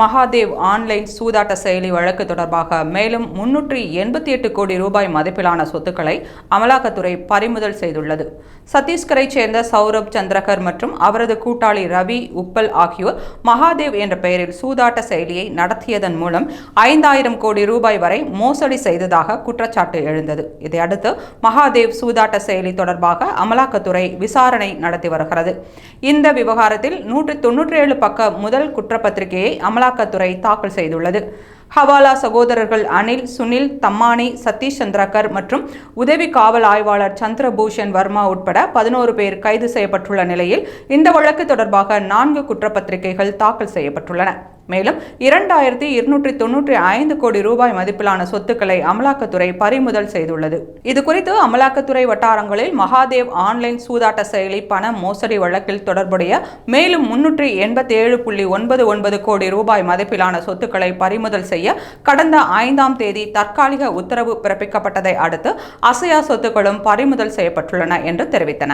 Mahadev online சூதாட்ட செயலி வழக்கு தொடர்பாக மேலும் முன்னூற்றி எண்பத்தி எட்டு கோடி ரூபாய் மதிப்பிலான சொத்துக்களை அமலாக்கத்துறை பறிமுதல் செய்துள்ளது. சத்தீஸ்கரைச் சேர்ந்த சௌரப் சந்திரகர் மற்றும் அவரது கூட்டாளி ரவி உப்பல் ஆகியோர் மகாதேவ் என்ற பெயரில் சூதாட்ட செயலியை நடத்தியதன் மூலம் ஐந்தாயிரம் கோடி ரூபாய் வரை மோசடி செய்ததாக குற்றச்சாட்டு எழுந்தது. இதையடுத்து மகாதேவ் சூதாட்ட செயலி தொடர்பாக அமலாக்கத்துறை விசாரணை நடத்தி வருகிறது. இந்த விவகாரத்தில் நூற்றி தொன்னூற்றி ஏழு பக்க முதல் குற்றப்பத்திரிகையை அமலாக்கத்துறை தாக்கல் செய்துள்ளது. ஹவாலா சகோதரர்கள் அனில் சுனில் தம்மானி சதீஷ் சந்திரகர் மற்றும் உதவி காவல் ஆய்வாளர் சந்திரபூஷன் வர்மா உட்பட பதினோரு பேர் கைது செய்யப்பட்டுள்ள நிலையில் இந்த வழக்கு தொடர்பாக நான்கு குற்றப்பத்திரிகைகள் தாக்கல் செய்யப்பட்டுள்ளன. மேலும் இரண்டாயிரத்தி இருநூற்றி தொன்னூற்றி ஐந்து கோடி ரூபாய் மதிப்பிலான சொத்துக்களை அமலாக்கத்துறை பறிமுதல் செய்துள்ளது. இது குறித்து அமலாக்கத்துறை வட்டாரங்களில் மகாதேவ் ஆன்லைன் சூதாட்ட செயலி பண மோசடி வழக்கில் தொடர்புடைய மேலும் முன்னூற்றி எண்பத்தி ஏழு புள்ளி ஒன்பது ஒன்பது கோடி ரூபாய் மதிப்பிலான சொத்துக்களை பறிமுதல் செய்ய செய்ய கடந்த ஐந்தாம் தேதி தற்காலிக உத்தரவு பிறப்பிக்கப்பட்டதை அடுத்து அசையா சொத்துக்களும் பறிமுதல் செய்யப்பட்டுள்ளன என்று தெரிவித்தன.